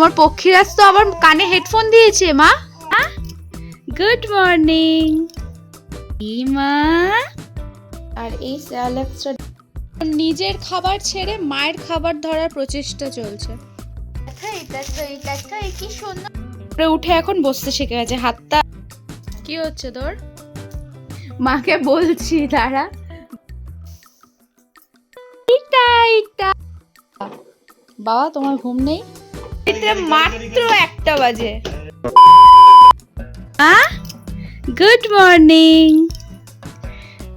তোমার পক্ষীরাজ তো আবার কানে হেডফোন দিয়েছে মা। গুড মর্নিং মা? আর এই স্যালাক্সটা নিজের খাবার ছেড়ে মায়ের খাবার ধরার প্রচেষ্টা চলছে। কি সুন্দর। উঠে এখন বসতে শিখে গেছে হাতটা কি হচ্ছে তোর? মাকে বলছি দাঁড়া। বাবা তোমার ঘুম নেই? এটা মাত্র একটা বাজে। গুড মর্নিং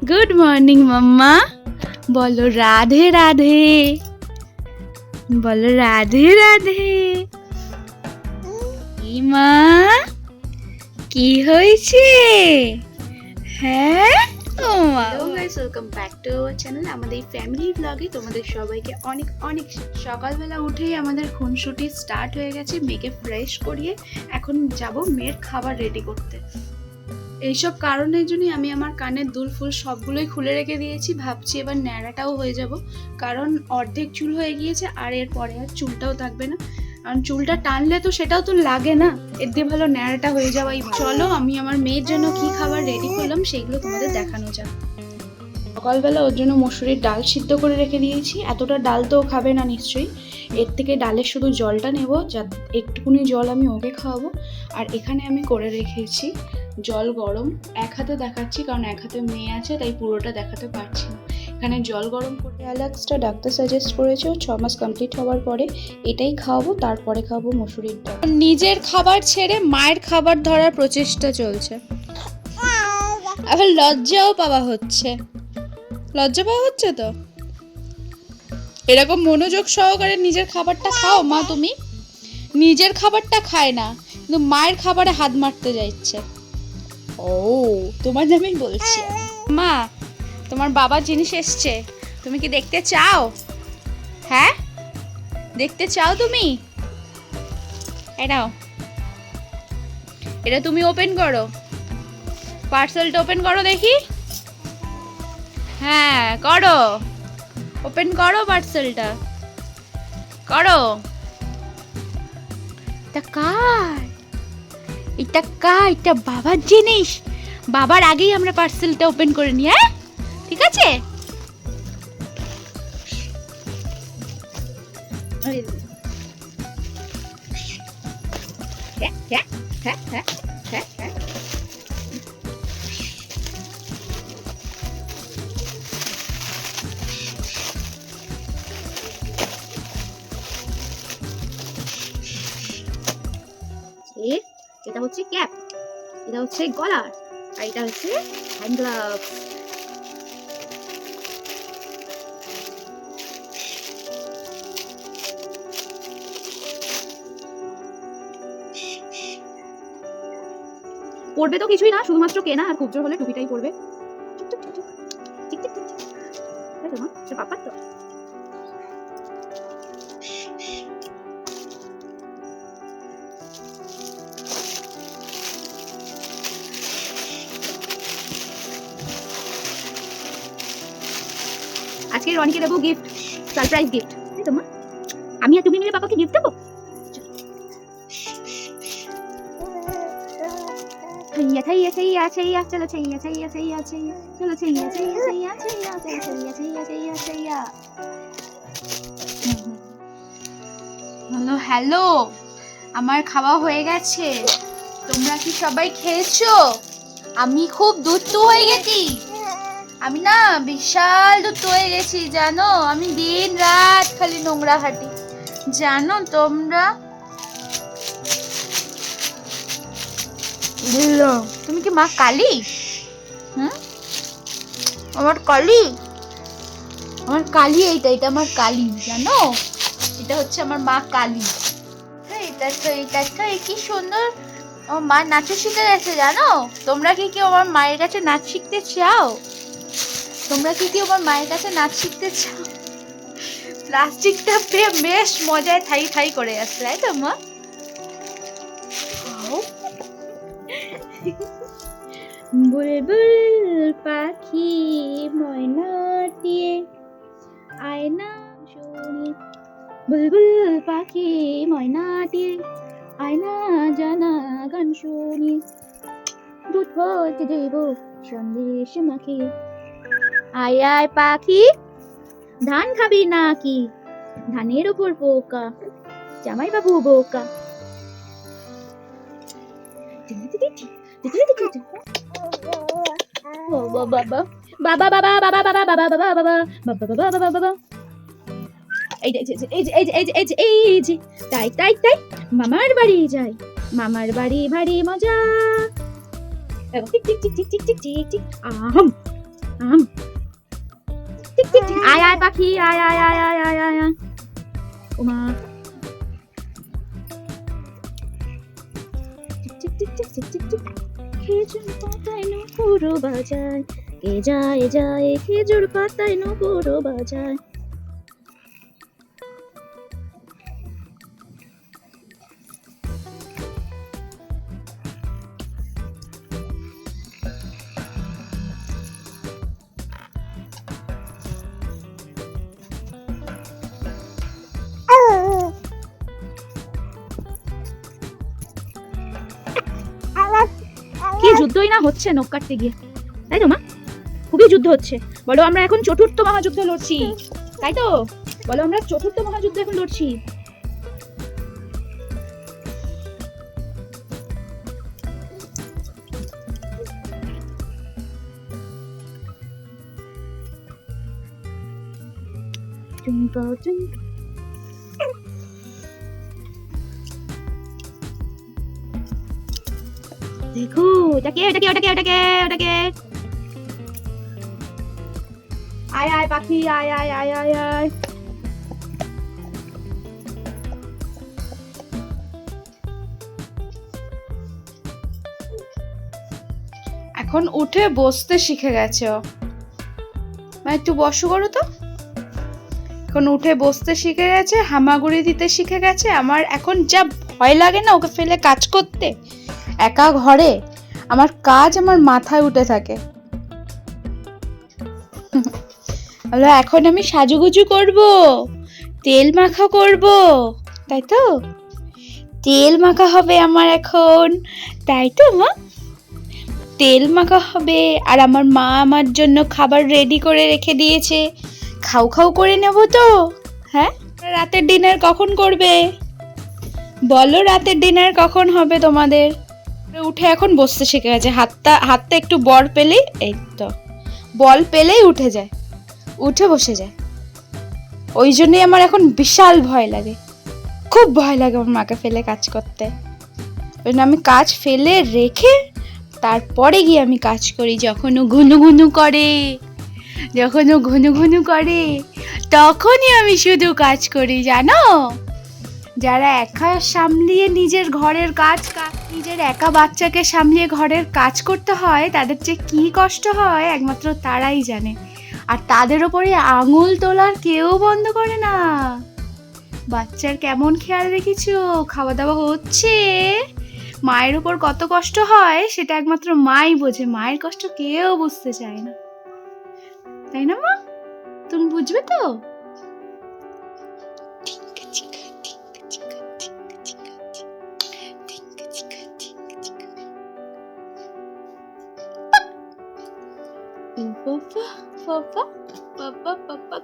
গুড মর্নিং মাম্মা। বলো রাধে রাধে। বলো রাধে রাধে। মা? কি হয়েছে? হ্যাঁ? Welcome back to our channel আমাদের এই ফ্যামিলি ব্লগে তোমাদের সবাইকে অনেক অনেক সকালবেলা উঠেই আমাদের খুনসুটি স্টার্ট হয়ে গেছে, মেয়েকে ফ্রেশ করিয়ে। এখন যাব মেয়ের খাবার রেডি করতে। এইসব কারণের জন্যই আমি আমার কানের দুল ফুল সবগুলোই খুলে রেখে দিয়েছি। ভাবছি এবার ন্যাড়াটাও হয়ে যাব। কারণ অর্ধেক চুল হয়ে গিয়েছে, আর এরপরে আর চুলটাও থাকবে না। কারণ চুলটা টানলে তো সেটাও তো লাগে না। এর দিয়ে ভালো ন্যাড়াটা হয়ে যাওয়াই চলো, আমি আমার মেয়ের জন্য কি খাবার রেডি করলাম সেগুলো তোমাদের দেখানো যাক। সকালবেলা ওর জন্য মসুরির ডাল সিদ্ধ করে রেখে দিয়েছি। এতটা ডাল তো খাবে না নিশ্চয়ই। এর থেকে ডালের শুধু জলটা নেব, যা একটুকুনি জল আমি ওকে খাওয়াবো। আর এখানে আমি করে রেখেছি জল গরম। এক হাতে দেখাচ্ছি, কারণ এক হাতে মেয়ে আছে, তাই পুরোটা দেখাতে পারছি না। এখানে জল গরম করে অ্যালাক্সটা ডাক্তার সাজেস্ট করেছে ছ মাস কমপ্লিট হওয়ার পরে এটাই খাওয়াবো, তারপরে খাওয়াবো মসুরির ডাল। নিজের খাবার ছেড়ে মায়ের খাবার ধরার প্রচেষ্টা চলছে। এখন লজ্জাও পাওয়া হচ্ছে। লজ্জা পাওয়া হচ্ছে তো? এরকম মনোযোগ সহকারে নিজের খাবারটা খাও, মা তুমি। নিজের খাবারটা খায় না, কিন্তু মায়ের খাবারে হাত মারতে যাচ্ছে। ও, তোমার নামেই বলছি। মা তোমার বাবা জিনিস এসছে। তুমি কি দেখতে চাও? হ্যাঁ? দেখতে চাও তুমি? এটাও এটা তুমি ওপেন করো। পার্সেলটা ওপেন করো দেখি। হ্যাঁ করো। ওপেন করো পার্সেলটা করো। এটা কার? এটা কার? এটা বাবার জিনিস। বাবার আগেই আমরা পার্সেলটা ওপেন করে নিই হ্যাঁ? আছে এটা হচ্ছে ক্যাপ এটা হচ্ছে গলার আর এটা হচ্ছে হ্যান্ড গ্লাভস। পড়বে তো কিছুই না, শুধুমাত্র কেনা আর খুব জোর হলে টুপিটাই পড়বে? আজকে রনিকে দেবো গিফট সারপ্রাইজ গিফট তাই আমি আর তুমি মিলে পাপাকে গিফট দেবো? छैया छैया छैया छैया चलो छैया छैया छैया छैया चलो छैया छैया छैया छैया चलो छैया छैया छैया छैया হ্যালো হ্যালো আমার খাওয়া হয়ে গেছে তোমরা কি সবাই খেয়েছো আমি খুব দুধটু হয়ে গেছি আমি না বিশাল দুধটু হয়ে গেছি জানো আমি দিন রাত খালি নোংরা হাঁটি জানো তোমরা তুমি কি মা কালী? হুম? আমার কালী? আমার কালী এইটা এটা আমার কালী, জানো? এটা হচ্ছে আমার মা কালী। এটা তো এটা তো কি সুন্দর। আমার মা নাচও শিখে গেছে, জানো? তোমরা কি কেউ আমার মায়ের কাছে নাচ শিখতে চাও? তোমরা কি কেউ আমার মায়ের কাছে নাচ শিখতে চাও? প্লাস্টিকটা পেয়ে বেশ মজায় থাই থাই করে যাচ্ছে, তাই তো মা? বুলবুল পাখি ময়নাটিয়ে আয়না শুনি। বুলবুল পাখি ময়নাটি আয়না জানা গান শুনি। দুধ ভরতে দেব সন্দেশ মাখি। আয় আয় পাখি, ধান খাবি নাকি? ধানের উপর পোকা জামাই বাবু বোকা বাবা বাবা বাবা বাবা বাবা বাবা বাবা বাবা বাবা বাবা বাবা এই এই যে তাই তাই তাই মামার বাড়ি যাই মামার বাড়ি ভারী মজা টিক টিক টিক টিক টিক টিক টিক টিক আম আম টিক টিক টিক আয় আয় পাখি আয় আয় আয় আয় আয় আয় আয় টিক টিক টিক টিক টিক টিক খেজুর পাতায় নকুরো বাজায়। কে যায় যায় খেজুর পাতায় নকুরো বাজায়। যুদ্ধই না হচ্ছে নখ কাটতে গিয়ে। তাই তো, মা? খুবই যুদ্ধ হচ্ছে। বলো, আমরা এখন চতুর্থ মহাযুদ্ধ লড়ছি। তাই তো? বলো, আমরা চতুর্থ মহাযুদ্ধ এখন লড়ছি. দেখো ওটাকে ওটাকে ওটাকে ওটাকে ওটাকে। আয় আয়, পাখি, আয় আয় আয় আয় আয়। এখন উঠে বসতে শিখে গেছে। ও মা, একটু বসো করো তো। এখন উঠে বসতে শিখে গেছে, হামাগুড়ি দিতে শিখে গেছে। আমার এখন যা ভয় লাগে না, ওকে ফেলে কাজ করতে। একা ঘরে আমার কাজ আমার মাথায় উঠে থাকে। এখন আমি সাজুগুজু করব, তেল মাখা করব, তাই তো? তেল মাখা হবে আমার এখন, তাই তো মা? তেল মাখা হবে, আর আমার মা আমার জন্য খাবার রেডি করে রেখে দিয়েছে। খাও খাও করে নেব তো। হ্যাঁ? রাতের ডিনার কখন করবে? বলো রাতের ডিনার কখন হবে তোমাদের? উঠে এখন বসতে শিখে গেছে। হাতটা হাতটা একটু বল পেলেই এই তো, বল পেলেই উঠে যায়, উঠে বসে যায়। ওই জন্যই আমার এখন বিশাল ভয় লাগে। খুব ভয় লাগে আমার মাকে ফেলে কাজ করতে। ওই জন্য আমি কাজ ফেলে রেখে তারপরে গিয়ে আমি কাজ করি। যখন ও ঘুনু ঘুনু করে, যখন ও ঘুনু ঘুনু করে, তখনই আমি শুধু কাজ করি, জানো? যারা একা সামলিয়ে নিজের ঘরের কাজ নিজের একা বাচ্চাকে সামলিয়ে ঘরের কাজ করতে হয়, তাদের যে কি কষ্ট হয় একমাত্র তারাই জানে। আর তাদের ওপরে আঙুল তোলার কেউ বন্ধ করে না। বাচ্চার কেমন খেয়াল রেখেছো? খাওয়া দাওয়া হচ্ছে? মায়ের উপর কত কষ্ট হয়, সেটা একমাত্র মাই বোঝে। মায়ের কষ্ট কেউ বুঝতে চায় না। তাই না মা? তুমি বুঝবে তো?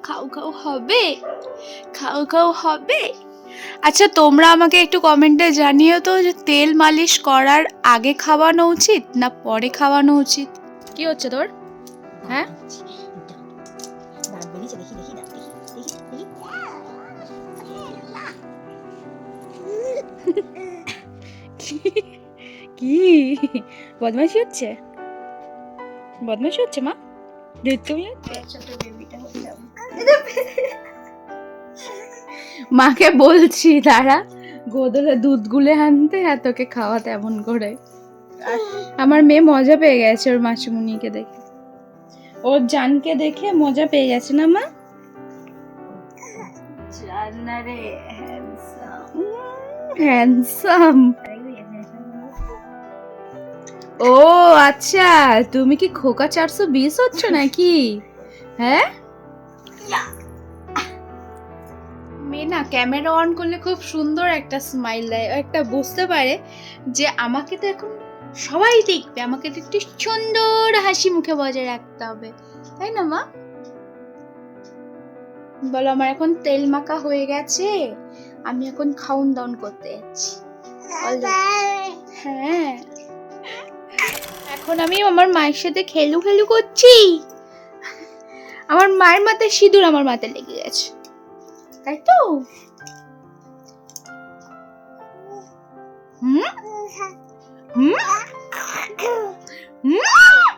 খাও খাও, হবে। খাও খাও, হবে। আচ্ছা তোমরা আমাকে একটু কমেন্টে জানিও তো যে তেল মালিশ করার আগে খাওয়ানো উচিত না পরে খাওয়ানো উচিত? কি হচ্ছে তোর? হ্যাঁ? কি? বদমাইশি হচ্ছে? বদমাইশি হচ্ছে, মা? মাকে বলছি তারা গোদলে দুধ গুলে আনতে আর তোকে খাওয়াতে এমন করে। আমার মেয়ে মজা পেয়ে গেছে ওর মাসিমুনিকে দেখে। ওর জানকে দেখে মজা পেয়ে গেছে না মা? হ্যান্ডসাম ও আচ্ছা তুমি কি খোকা চারশো বিশ হচ্ছ নাকি? হ্যাঁ? মেয়ে না না ক্যামেরা অন করলে খুব সুন্দর একটা স্মাইল দেয় একটা বুঝতে পারে যে আমাকে তো এখন সবাই দেখবে আমাকে তো একটু সুন্দর হাসি মুখে বজায় রাখতে হবে তাই না মা? বলো আমার এখন তেল মাখা হয়ে গেছে আমি এখন খাউন দাউন করতে যাচ্ছি। হ্যাঁ। এখন আমি আমার মায়ের সাথে খেলু খেলু করছি। আমার মায়ের মাথায় সিঁদুর আমার মাথায় লেগে গেছে। তাই তো? হুম? হুম? হুম?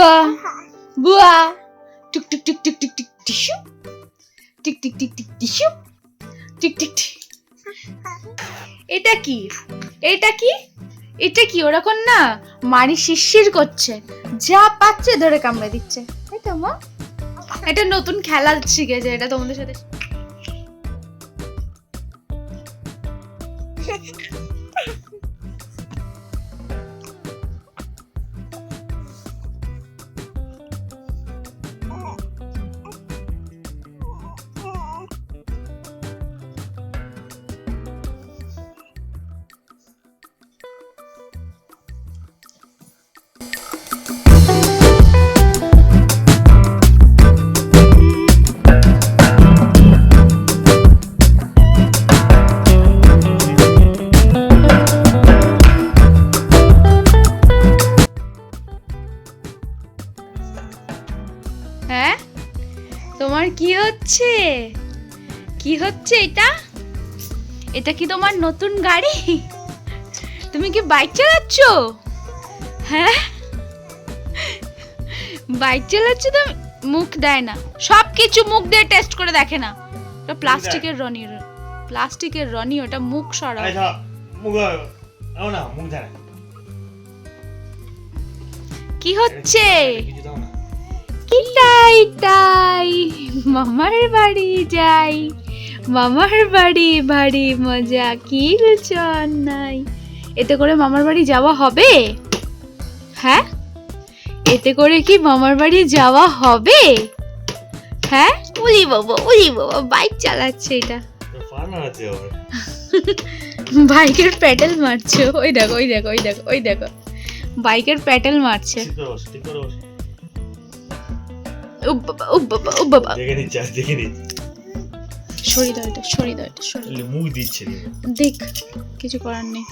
বুয়া বুয়া টুক টুক টিক টিক টুক টুক টিস্যু টিক টিক টিক টিক টিস্যু টিক টিক টিক এটা কি? এটা কি? এটা কি? ওরকম না? মারি শিরশির করছে। যা পাচ্ছে ধরে কামড়ে দিচ্ছে। তাই তো মা? এটা নতুন খেলা শিখেছে। এটা তোমাদের সাথে হ্যাঁ তোমার কি হচ্ছে কি হচ্ছে এটা এটা কি তোমার নতুন গাড়ি তুমি কি বাইক চালাচ্ছ হ্যাঁ বাইক চালাচ্ছ তো মুখ দেয় না সব কিছু মুখ দিয়ে টেস্ট করে দেখে না ওটা প্লাস্টিকের রনি প্লাস্টিকের রনি ওটা মুখ সরা আচ্ছা মুখ দাও না মুখ ধারে কি হচ্ছে কিটাই টাই মামার বাড়ি যাই। মামার বাড়ি বাড়ি মজা কিল নাই। এতে করে মামার বাড়ি যাওয়া হবে? হ্যাঁ? এতে করে কি মামার বাড়ি যাওয়া হবে? হ্যাঁ? উলি বাবা উলি বাবা বাইক চালাচ্ছে এটা। বাইকের প্যাডেল মারছে। ওই দেখো ওই দেখো ওই দেখো ওই দেখো। বাইকের প্যাডেল মারছে। ও বাবা ও বাবা ও বাবা। দেখে নিচ্ছে আজ দেখে নিচ্ছে। সরি দাও এটা সরি দাও এটা সরি মুখ দিচ্ছে দেখ। কিছু করার নেই।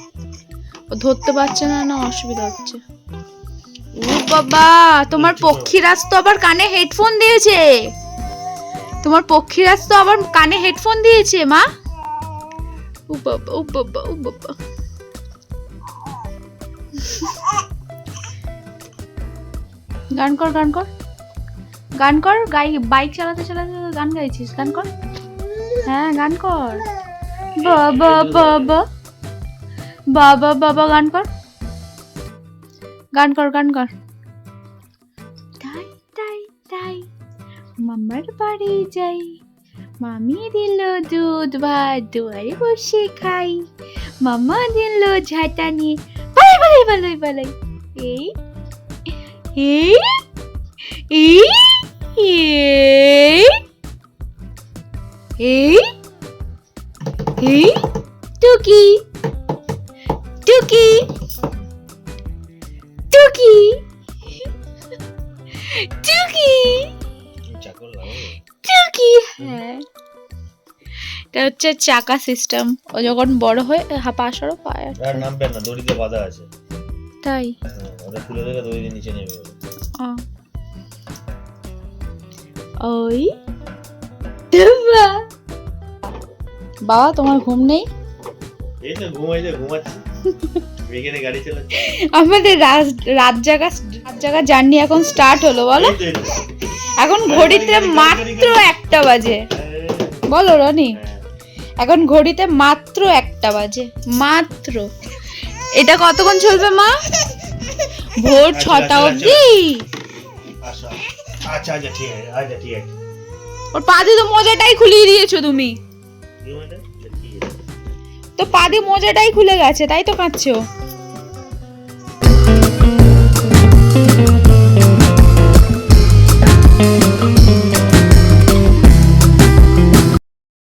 ও ধরতে পারছে না না অসুবিধা হচ্ছে। ও বাবা তোমার পক্ষীরাজ তো আবার কানে হেডফোন দিয়েছে। তোমার পক্ষীরাজ তো আবার কানে হেডফোন দিয়েছে মা। ও বাবা ও বাবা ও বাবা। গান কর গান কর। গান কর, গাই বাইক চালাতে চালাতে গান গাইছিস, গান কর। হ্যাঁ গান কর। বাবা বাবা বাবা বাবা গান কর। গান কর গান কর। তাই তাই তাই মামার বাড়ি যাই। মামি দিল দুধ ভাত, দুয়ারে বসে খাই। মামা দিল ঝাঁটা নিয়ে পালাই পালাই পালাই পালাই এই এই এই এই এই এই টুকি টুকি টুকি টুকি চাকর টুকি হ্যাঁ। এটা হচ্ছে চাকা সিস্টেম ও যখন বড় হয়ে হাপা সরো পায় আর নামবে না দড়িতে বাঁধা আছে। তাই? হ্যাঁ, ওটা খুলে দেখে দড়ি নিচে নেমে যাবে ও। ওই? বাবা। বাবা তোমার ঘুম নেই? এই তো ঘুমাইছে ঘুমাচ্ছি। মেঘেনে গাড়ি চালাচ্ছে? আমাদের রাত রাত জাগা রাত জাগা জার্নি এখন স্টার্ট হলো বলো। এখন ঘড়িতে মাত্র একটা বাজে। হ্যাঁ, বলো রনি। হ্যাঁ। এখন ঘড়িতে মাত্র একটা বাজে। মাত্র। এটা কতক্ষণ চলবে মা? ভোর আচ্ছা, ছটা আচ্ছা, অবধি। আচ্ছা আচ্ছা ঠিক আছে আচ্ছা ঠিক আছে। ওর পাতে তো মজাটাই খুলিয়ে দিয়েছ তুমি? আচ্ছা, তো পা দিয়ে মোজাটাই খুলে গেছে তাই তো কাঁদছো?